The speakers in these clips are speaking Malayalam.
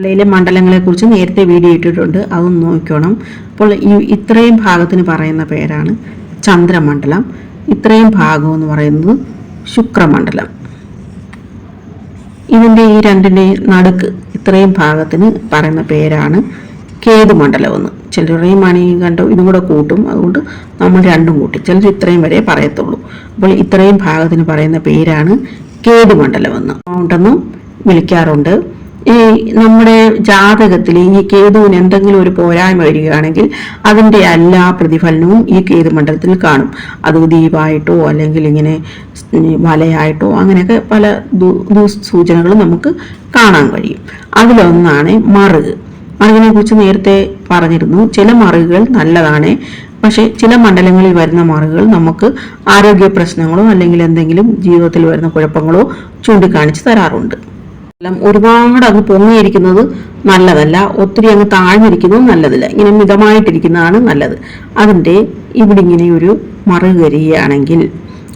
ജില്ലയിലെ മണ്ഡലങ്ങളെക്കുറിച്ച് നേരത്തെ വീഡിയോ ഇട്ടിട്ടുണ്ട്. അതും നോക്കണം അപ്പോൾ ഈ ഇത്രയും ഭാഗത്തിന് പറയുന്ന പേരാണ് ചന്ദ്രമണ്ഡലം. ഇത്രയും ഭാഗം എന്ന് പറയുന്നത് ശുക്രമണ്ഡലം. ഇതിന്റെ ഈ രണ്ടിന്റെയും നടുക്ക് ഇത്രയും ഭാഗത്തിന് പറയുന്ന പേരാണ് കേതുമണ്ഡലം എന്ന് ചിലരുടെയും മണി കണ്ടോ ഇതും കൂടെ കൂട്ടും. അതുകൊണ്ട് നമ്മൾ രണ്ടും കൂട്ടി. ചിലർ ഇത്രയും വരെ പറയത്തുള്ളൂ. അപ്പോൾ ഇത്രയും ഭാഗത്തിന് പറയുന്ന പേരാണ് കേതുമണ്ഡലം എന്ന് ഉണ്ടെന്നും വിളിക്കാറുണ്ട്. ഈ നമ്മുടെ ജാതകത്തിൽ ഈ കേതുവിന് എന്തെങ്കിലും ഒരു പോരായ്മ വരികയാണെങ്കിൽ അതിന്റെ എല്ലാ പ്രതിഫലനവും ഈ കേതു മണ്ഡലത്തിൽ കാണും. അത് ദീപായിട്ടോ അല്ലെങ്കിൽ ഇങ്ങനെ വലയായിട്ടോ അങ്ങനെയൊക്കെ പല സൂചനകളും നമുക്ക് കാണാൻ കഴിയും. അതിലൊന്നാണ് മറുക്. മറുകിനെ കുറിച്ച് നേരത്തെ പറഞ്ഞിരുന്നു ചില മറുകുകൾ നല്ലതാണ് പക്ഷേ ചില മണ്ഡലങ്ങളിൽ വരുന്ന മറുകൾ നമുക്ക് ആരോഗ്യ പ്രശ്നങ്ങളോ അല്ലെങ്കിൽ എന്തെങ്കിലും ജീവിതത്തിൽ വരുന്ന കുഴപ്പങ്ങളോ ചൂണ്ടിക്കാണിച്ച് തരാറുണ്ട്. എല്ലാം ഒരുപാട് അങ്ങ് പൊങ്ങിയിരിക്കുന്നത് നല്ലതല്ല. ഒത്തിരി അങ്ങ് താഴ്ന്നിരിക്കുന്നതും നല്ലതല്ല. ഇങ്ങനെ മിതമായിട്ടിരിക്കുന്നതാണ് നല്ലത്. അതിന്റെ ഇവിടെ ഇങ്ങനെ ഒരു മറു വരികയാണെങ്കിൽ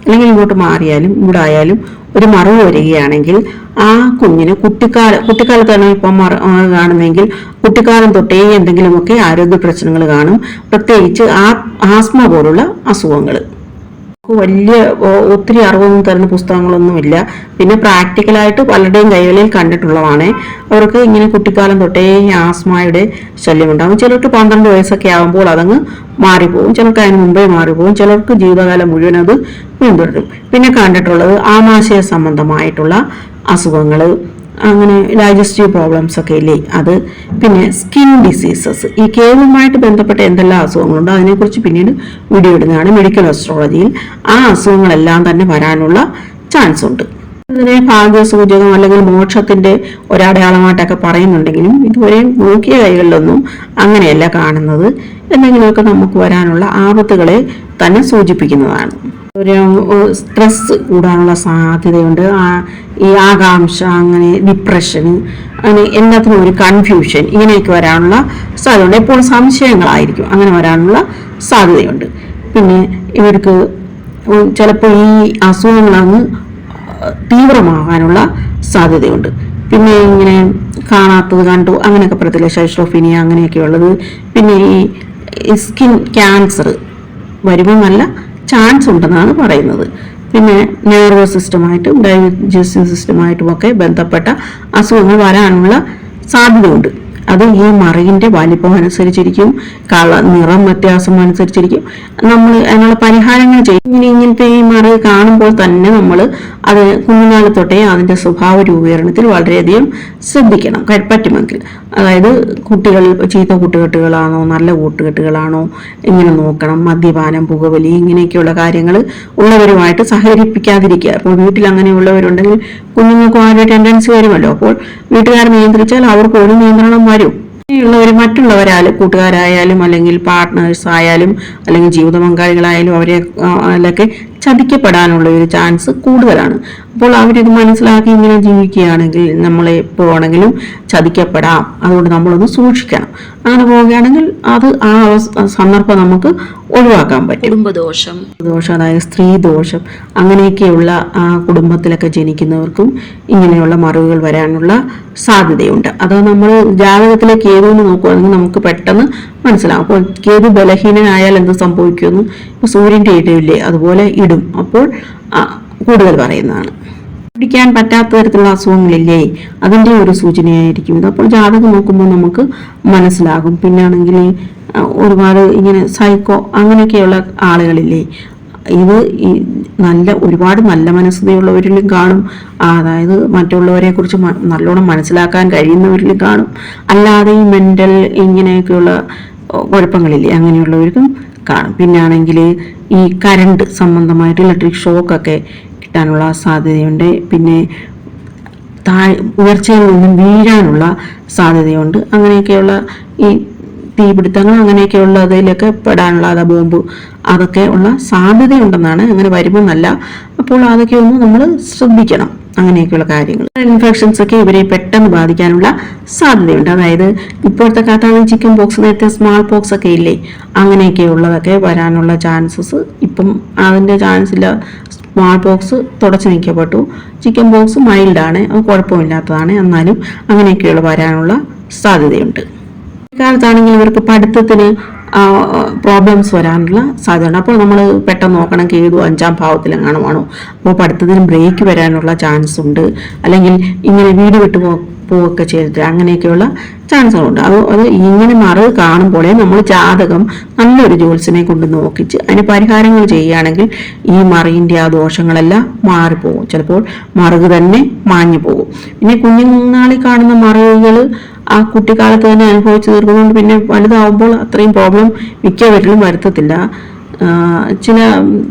അല്ലെങ്കിൽ ഇങ്ങോട്ട് മാറിയാലും ഇവിടെ ആയാലും ഒരു മറവ് വരികയാണെങ്കിൽ ആ കുഞ്ഞിന് കുട്ടിക്കാല കുട്ടിക്കാലത്താണ് ഇപ്പം മറ കാണുന്നതെങ്കിൽ കുട്ടിക്കാലം തൊട്ടേ എന്തെങ്കിലുമൊക്കെ ആരോഗ്യ പ്രശ്നങ്ങൾ കാണും. പ്രത്യേകിച്ച് ആ ആസ്മ പോലുള്ള അസുഖങ്ങൾ. വലിയ ഒത്തിരി അറിവൊന്നും തരുന്ന പുസ്തകങ്ങളൊന്നുമില്ല. പിന്നെ പ്രാക്ടിക്കലായിട്ട് പലരുടെയും കൈകളിൽ കണ്ടിട്ടുള്ളതാണ്. അവർക്ക് ഇങ്ങനെ കുട്ടിക്കാലം തൊട്ടേ ആസ്മയുടെ ശല്യമുണ്ടാകും ചിലർക്ക് പന്ത്രണ്ട് വയസ്സൊക്കെ ആകുമ്പോൾ അതങ്ങ് മാറിപ്പോകും. ചിലർക്ക് അതിന് മുമ്പേ മാറിപ്പോകും. ചിലർക്ക് ജീവിതകാലം മുഴുവൻ അത് പിന്തുടരും. പിന്നെ കണ്ടിട്ടുള്ളത് ആമാശയ സംബന്ധമായിട്ടുള്ള അസുഖങ്ങൾ അങ്ങനെ ഡൈജസ്റ്റീവ് പ്രോബ്ലംസ് ഒക്കെ ഇല്ലേ? അത് പിന്നെ സ്കിൻ ഡിസീസസ് ഈ കേവുമായിട്ട് ബന്ധപ്പെട്ട എന്തെല്ലാം അസുഖങ്ങളുണ്ടോ? അതിനെക്കുറിച്ച് പിന്നീട് വീഡിയോ ഇടുന്നതാണ് മെഡിക്കൽ അസ്ട്രോളജിയിൽ ആ അസുഖങ്ങളെല്ലാം തന്നെ വരാനുള്ള ചാൻസ് ഉണ്ട്. ഇതിനെ ഭാഗ്യസൂചകം അല്ലെങ്കിൽ മോക്ഷത്തിന്റെ ഒരടയാളമായിട്ടൊക്കെ പറയുന്നുണ്ടെങ്കിലും ഇതുവരെ നോക്കിയ കൈകളിലൊന്നും അങ്ങനെയല്ല കാണുന്നത്. എന്തെങ്കിലുമൊക്കെ നമുക്ക് വരാനുള്ള ആപത്തുകളെ തന്നെ സൂചിപ്പിക്കുന്നതാണ്. ഒരു സ്ട്രെസ് കൂടാനുള്ള സാധ്യതയുണ്ട്. ഈ ആകാംക്ഷ അങ്ങനെ ഡിപ്രഷൻ അങ്ങനെ എല്ലാത്തിനും ഒരു കൺഫ്യൂഷൻ ഇങ്ങനെയൊക്കെ വരാനുള്ള സാധ്യതയുണ്ട്. എപ്പോഴും സംശയങ്ങളായിരിക്കും. അങ്ങനെ വരാനുള്ള സാധ്യതയുണ്ട്. പിന്നെ ഇവർക്ക് ചിലപ്പോൾ ഈ അസുഖങ്ങളങ്ങ് തീവ്രമാകാനുള്ള സാധ്യതയുണ്ട്. പിന്നെ ഇങ്ങനെ കാണാത്തത് കണ്ടു അങ്ങനെയൊക്കെ പറയത്തില്ല ഷൈസ്ട്രോഫീനിയ അങ്ങനെയൊക്കെ ഉള്ളത് പിന്നെ ഈ സ്കിൻ ക്യാൻസർ വരുമ്പോൾ നല്ല ചാൻസ് ഉണ്ടെന്നാണ് പറയുന്നത്. പിന്നെ നെർവസ് സിസ്റ്റമായിട്ടും ഡൈജസ്റ്റീവ് സിസ്റ്റമായിട്ടും ഒക്കെ ബന്ധപ്പെട്ട അസുഖങ്ങൾ വരാനുള്ള സാധ്യതയുണ്ട്. അത് ഈ മറിയിന്റെ വലിപ്പം അനുസരിച്ചിരിക്കും കള നിറം വ്യത്യാസം അനുസരിച്ചിരിക്കും. നമ്മൾ അതിനുള്ള പരിഹാരങ്ങൾ ചെയ്യും. ഇങ്ങനെ ഇങ്ങനത്തെ ഈ മറി കാണുമ്പോൾ തന്നെ നമ്മൾ അത് കുഞ്ഞുനാൾ തൊട്ടേ അതിന്റെ സ്വഭാവ രൂപീകരണത്തിൽ വളരെയധികം ശ്രദ്ധിക്കണം. പറ്റുമെങ്കിൽ. അതായത് കുട്ടികൾ ചീത്ത കൂട്ടുകെട്ടുകളാണോ നല്ല കൂട്ടുകെട്ടുകളാണോ ഇങ്ങനെ നോക്കണം. മദ്യപാനം പുകവലി ഇങ്ങനെയൊക്കെയുള്ള കാര്യങ്ങൾ ഉള്ളവരുമായിട്ട് സഹകരിപ്പിക്കാതിരിക്കുക. അപ്പോൾ വീട്ടിൽ അങ്ങനെയുള്ളവരുണ്ടെങ്കിൽ കുഞ്ഞുങ്ങൾക്ക് ആ ഒരു ടെൻഡൻസി വരുമല്ലോ? അപ്പോൾ വീട്ടുകാർ നിയന്ത്രിച്ചാൽ അവർക്ക് ഒരു നിയന്ത്രണം വരും. ഇങ്ങനെയുള്ളവർ മറ്റുള്ളവരാൽ കൂട്ടുകാരായാലും അല്ലെങ്കിൽ പാർട്ട്നേഴ്സ് ആയാലും അല്ലെങ്കിൽ ജീവിത പങ്കാളികളായാലും അവരെ അതിലൊക്കെ ചതിക്കപ്പെടാനുള്ള ഒരു ചാൻസ് കൂടുതലാണ്. അപ്പോൾ അവരിത് മനസ്സിലാക്കി ഇങ്ങനെ ജീവിക്കുകയാണെങ്കിൽ നമ്മളെ എപ്പോൾ വേണമെങ്കിലും ചതിക്കപ്പെടാം. അതുകൊണ്ട് നമ്മളൊന്ന് സൂക്ഷിക്കണം. അങ്ങനെ പോവുകയാണെങ്കിൽ അത് ആ സന്ദർഭം നമുക്ക് ഒഴിവാക്കാൻ പറ്റും. കുടുംബദോഷം. ദോഷം അതായത് സ്ത്രീ ദോഷം അങ്ങനെയൊക്കെയുള്ള ആ കുടുംബത്തിലൊക്കെ ജനിക്കുന്നവർക്കും ഇങ്ങനെയുള്ള മറിവുകൾ വരാനുള്ള സാധ്യതയുണ്ട്. അത് നമ്മൾ ജാതകത്തിലെ കേതുവിന് നോക്കുകയാണെങ്കിൽ നമുക്ക് പെട്ടെന്ന് മനസ്സിലാകും അപ്പോൾ കേതു ബലഹീനനായാൽ എന്ത് സംഭവിക്കുമെന്ന് ഇപ്പോൾ സൂര്യന്റെ ഇടയില്ലേ അതുപോലെ ഇടും. അപ്പോൾ കൂടുതൽ പറയുന്നതാണ്. പിടിക്കാൻ പറ്റാത്ത തരത്തിലുള്ള അസുഖങ്ങളില്ലേ? അതിന്റെ ഒരു സൂചനയായിരിക്കും ഇത്. അപ്പോൾ ജാതകം നോക്കുമ്പോൾ നമുക്ക് മനസ്സിലാകും. പിന്നാണെങ്കിൽ ഒരുപാട് ഇങ്ങനെ സൈക്കോ അങ്ങനെയൊക്കെയുള്ള ആളുകളില്ലേ? ഇത് ഈ നല്ല ഒരുപാട് നല്ല മനസ്സതയുള്ളവരിലും കാണും. അതായത് മറ്റുള്ളവരെ കുറിച്ച് നല്ലോണം മനസ്സിലാക്കാൻ കഴിയുന്നവരിലും കാണും. അല്ലാതെ ഈ മെന്റൽ ഇങ്ങനെയൊക്കെയുള്ള കുഴപ്പങ്ങളില്ലേ? അങ്ങനെയുള്ളവർക്കും കാണും. പിന്നാണെങ്കിൽ ഈ കരണ്ട് സംബന്ധമായിട്ട് ഇലക്ട്രിക് ഷോക്കൊക്കെ കിട്ടാനുള്ള സാധ്യതയുണ്ട്. പിന്നെ താഴ് ഉയർച്ചയിൽ നിന്നും വീഴാനുള്ള സാധ്യതയുണ്ട്. അങ്ങനെയൊക്കെയുള്ള ഈ തീപിടുത്തങ്ങൾ അങ്ങനെയൊക്കെയുള്ള അതിലൊക്കെ പെടാനുള്ള അതാ ബോംബ് അതൊക്കെ ഉള്ള സാധ്യതയുണ്ടെന്നാണ് അങ്ങനെ വരുമെന്നല്ല. അപ്പോൾ അതൊക്കെ ഒന്ന് നമ്മൾ ശ്രദ്ധിക്കണം. അങ്ങനെയൊക്കെയുള്ള കാര്യങ്ങൾ. ഇൻഫെക്ഷൻസ് ഒക്കെ ഇവരെ പെട്ടെന്ന് ബാധിക്കാനുള്ള സാധ്യതയുണ്ട്. അതായത് ഇപ്പോഴത്തെ കാലത്താണ് ചിക്കൻ പോക്സ് നേരത്തെ സ്മാൾ പോക്സ് ഒക്കെ ഇല്ലേ? അങ്ങനെയൊക്കെ ഉള്ളതൊക്കെ വരാനുള്ള ചാൻസസ് ഇപ്പം അതിന്റെ ചാൻസ് ഇല്ല. സ്മാൾ ബോക്സ് തുടച്ചു നീക്കപ്പെട്ടു. ചിക്കൻ ബോക്സ് മൈൽഡാണ് അത് കുഴപ്പമില്ലാത്തതാണ്. എന്നാലും അങ്ങനെയൊക്കെയുള്ള വരാനുള്ള സാധ്യതയുണ്ട്. കാലത്താണെങ്കിൽ ഇവർക്ക് പഠിത്തത്തിന് പ്രോബ്ലംസ് വരാനുള്ള സാധ്യതയുണ്ട്. അപ്പോൾ നമ്മൾ പെട്ടെന്ന് നോക്കണം കേതു അഞ്ചാം ഭാവത്തിലെങ്ങാണുമാണോ അപ്പോൾ പഠിത്തത്തിന് ബ്രേക്ക് വരാനുള്ള ചാൻസ് ഉണ്ട്. അല്ലെങ്കിൽ ഇങ്ങനെ വീട് വിട്ടു പോ പോവുകയൊക്കെ ചെയ്തിട്ട് അങ്ങനെയൊക്കെയുള്ള ചാൻസുകളുണ്ട് അത് അത് ഇങ്ങനെ മറവ് കാണുമ്പോഴേ നമ്മൾ ജാതകം നല്ലൊരു ജോത്സ്യനെ കൊണ്ട് നോക്കിച്ച് അതിന് പരിഹാരങ്ങൾ ചെയ്യുകയാണെങ്കിൽ ഈ മറിയിന്റെ ആ ദോഷങ്ങളെല്ലാം മാറിപ്പോകും. ചിലപ്പോൾ മറുക് തന്നെ മാഞ്ഞു പോകും പിന്നെ കുഞ്ഞുനാളിൽ കാണുന്ന മറവുകൾ ആ കുട്ടിക്കാലത്ത് തന്നെ അനുഭവിച്ചു തീർക്കുന്നതുകൊണ്ട് പിന്നെ വലുതാവുമ്പോൾ അത്രയും പ്രോബ്ലം മിക്ക വീട്ടിലും വരുത്തത്തില്ല. ചില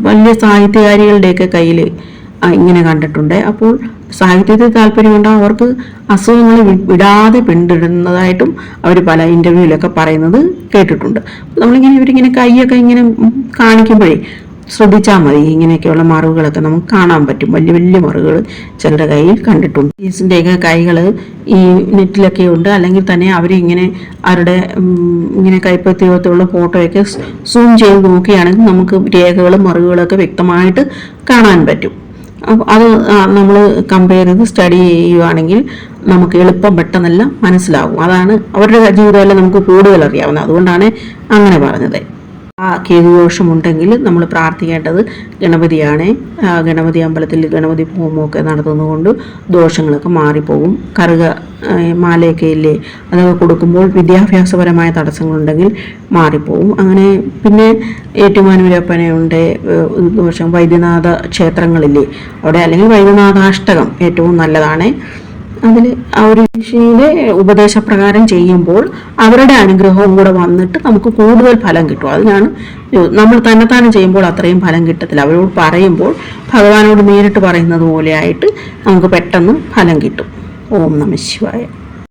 വലിയ സാഹിത്യകാരികളുടെയൊക്കെ കയ്യിൽ ഇങ്ങനെ കണ്ടിട്ടുണ്ട്. അപ്പോൾ സാഹിത്യത്തിൽ താല്പര്യമുണ്ടാകും അവർക്ക് അസുഖങ്ങൾ വിടാതെ പിന്തുടരുന്നതായിട്ടും അവർ പല ഇന്റർവ്യൂവിലൊക്കെ പറയുന്നത് കേട്ടിട്ടുണ്ട്. നമ്മളിങ്ങനെ ഇവരിങ്ങനെ കൈയൊക്കെ ഇങ്ങനെ കാണിക്കുമ്പോഴേ ശ്രദ്ധിച്ചാൽ മതി. ഇങ്ങനെയൊക്കെയുള്ള മറുകളൊക്കെ നമുക്ക് കാണാൻ പറ്റും. വലിയ വലിയ മറുകൾ ചിലരുടെ കയ്യിൽ കണ്ടിട്ടുണ്ട്. ഈസിന്റെയൊക്കെ കൈകൾ ഈ നെറ്റിലൊക്കെ ഉണ്ട്. അല്ലെങ്കിൽ തന്നെ അവർ ഇങ്ങനെ അവരുടെ ഇങ്ങനെ കൈപ്പത്തിയോത്തുള്ള ഫോട്ടോയൊക്കെ സൂം ചെയ്ത് നോക്കുകയാണെങ്കിൽ നമുക്ക് രേഖകളും മറുകളൊക്കെ വ്യക്തമായിട്ട് കാണാൻ പറ്റും. അപ്പോൾ അത് നമ്മൾ കമ്പയർ ചെയ്ത് സ്റ്റഡി ചെയ്യുകയാണെങ്കിൽ നമുക്ക് എളുപ്പം പെട്ടെന്നെല്ലാം മനസ്സിലാകും. അതാണ് അവരുടെ ജീവിതമെല്ലാം നമുക്ക് കൂടുതൽ അറിയാവുന്നത്. അതുകൊണ്ടാണ് അങ്ങനെ പറഞ്ഞത്. ആ കേതുദോഷമുണ്ടെങ്കിൽ നമ്മൾ പ്രാർത്ഥിക്കേണ്ടത് ഗണപതിയാണ്. ഗണപതി അമ്പലത്തിൽ ഗണപതി ഹോമമൊക്കെ നടത്തുന്നതുകൊണ്ട് ദോഷങ്ങളൊക്കെ മാറിപ്പോകും. കറുക മാലയൊക്കെ ഇല്ലേ അതൊക്കെ കൊടുക്കുമ്പോൾ വിദ്യാഭ്യാസപരമായ തടസ്സങ്ങളുണ്ടെങ്കിൽ മാറിപ്പോകും. അങ്ങനെ പിന്നെ ഏറ്റുമാനൂരപ്പനയുണ്ട് ദോഷം വൈദ്യനാഥ ക്ഷേത്രങ്ങളില്ലേ അവിടെ അല്ലെങ്കിൽ വൈദ്യനാഥാഷ്ടകം ഏറ്റവും നല്ലതാണ്. അതിൽ ആ ഒരു ഋഷിയുടെ ഉപദേശപ്രകാരം ചെയ്യുമ്പോൾ അവരുടെ അനുഗ്രഹവും കൂടെ വന്നിട്ട് നമുക്ക് കൂടുതൽ ഫലം കിട്ടും. അതിനാണ് നമ്മൾ തന്നെത്താനെ ചെയ്യുമ്പോൾ അത്രയും ഫലം കിട്ടത്തില്ല. അവരോട് പറയുമ്പോൾ ഭഗവാനോട് നേരിട്ട് പറയുന്നത് പോലെയായിട്ട് നമുക്ക് പെട്ടെന്ന് ഫലം കിട്ടും. ഓം നമ ശിവായ.